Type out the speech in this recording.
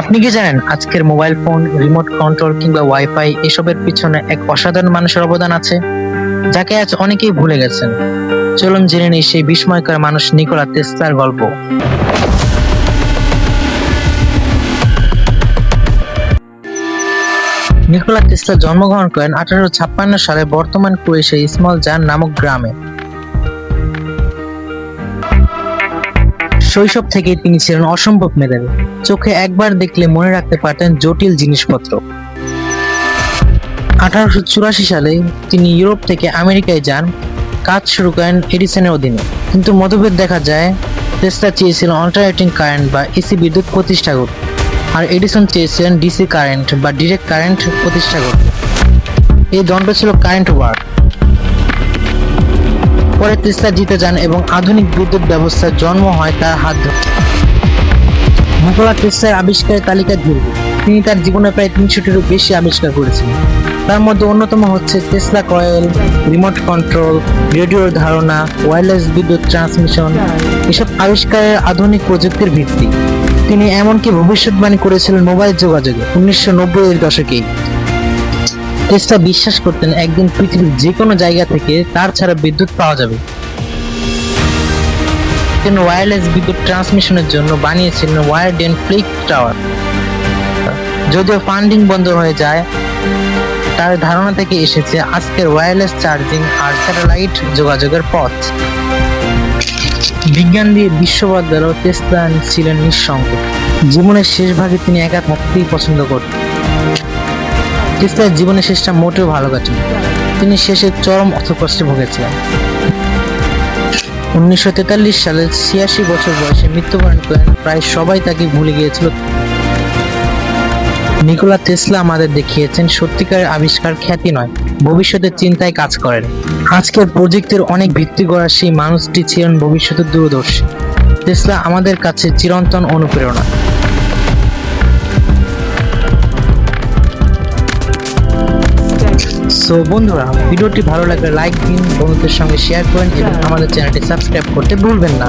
আপনি কি জানেন আজকের মোবাইল ফোন, রিমোট কন্ট্রোল কিংবা ওয়াইফাই এসবের পিছনে এক অসাধারণ মানুষের অবদান আছে, যাকে আজ অনেকেই ভুলে গেছেন। চলুন জেনে নিই সেই বিস্ময়কর মানুষ নিকোলা তেসলার গল্প। নিকোলা তেসলা জন্মগ্রহণ করেন আঠারোশো ছাপ্পান্ন সালে বর্তমান কুয়েসের স্মল জান নামক গ্রামে। শৈশব থেকে তিনি ছিলেন অসম্ভব মেধাবী। চোখে একবার দেখলে মনে রাখতে পারতেন জটিল জিনিসপত্র। আঠারোশো চুরাশি সালে তিনি ইউরোপ থেকে আমেরিকায় যান। কাজ শুরু করেন এডিসনের অধীনে। কিন্তু মতভেদ দেখা যায়, টেসলা চেয়েছিলেন অল্টারনেটিং কারেন্ট বা এসি বিদ্যুৎ প্রতিষ্ঠা করতে। আর এডিসন চেয়েছিলেন ডিসি কারেন্ট বা ডিরেক্ট কারেন্ট প্রতিষ্ঠা করতে। এই দ্বন্দ্ব ছিল কারেন্ট ওয়ার্ক পরে টেসলা জিতে যান এবং আধুনিক বিদ্যুৎ ব্যবস্থার জন্ম হয় তার হাত ধরে। নিকোলা টেসলার আবিষ্কারের তালিকা দীর্ঘ তিনি তার জীবনে প্রায় তিনশোটিরও বেশি আবিষ্কার করেছেন। তার মধ্যে অন্যতম হচ্ছে টেসলা কয়েল রিমোট কন্ট্রোল রেডিওর ধারণা ওয়্যারলেস বিদ্যুৎ ট্রান্সমিশন এসব আবিষ্কারের আধুনিক প্রযুক্তির ভিত্তি। তিনি এমনকি ভবিষ্যৎবাণী করেছিলেন মোবাইল যোগাযোগে উনিশশো নব্বই এর দশকেই। টেসলা বিশ্বাস করতেন একদিন পৃথিবীর যে কোনো জায়গা থেকে তার ছাড়া বিদ্যুৎ পাওয়া যাবে। তিনি ওয়্যারলেস বিদ্যুৎ ট্রান্সমিশনের জন্য বানিয়েছিলেন ওয়ার্ড এন্ড ফ্লিক টাওয়ার যদিও ফান্ডিং বন্ধ হয়ে যায়, তার ধারণা থেকে এসেছে আজকের ওয়্যারলেস চার্জিং আর স্যাটেলাইট যোগাযোগের পথ। বিজ্ঞান দিয়ে বিশ্ববাদ টেসলা ছিলেন নিঃসঙ্গ। জীবনের শেষ ভাগে তিনি একা থাকতেই পছন্দ করতেন। টেসলার জীবনের শেষটা মোটেও ভালো কাটেনি তিনি শেষে চরম অর্থকষ্টে ভুগেছিলেন। উনিশশো তেতাল্লিশ সালে ছিয়াশি বছর বয়সে মৃত্যুবরণ করেন, প্রায় সবাই তাকে ভুলে গিয়েছিল। নিকোলা টেসলা আমাদের দেখিয়েছেন, সত্যিকারের আবিষ্কার খ্যাতি নয়, ভবিষ্যতের চিন্তায় কাজ করেন। আজকের প্রযুক্তির অনেক ভিত্তি করা সেই মানুষটি ছিলেন ভবিষ্যতের দূরদর্শী। টেসলা আমাদের কাছে চিরন্তন অনুপ্রেরণা। সো বন্ধুরা, ভিডিওটি ভালো লাগলে লাইক দিন, বন্ধুদের সঙ্গে শেয়ার করেন এবং আমাদের চ্যানেলটি সাবস্ক্রাইব করতে ভুলবেন না।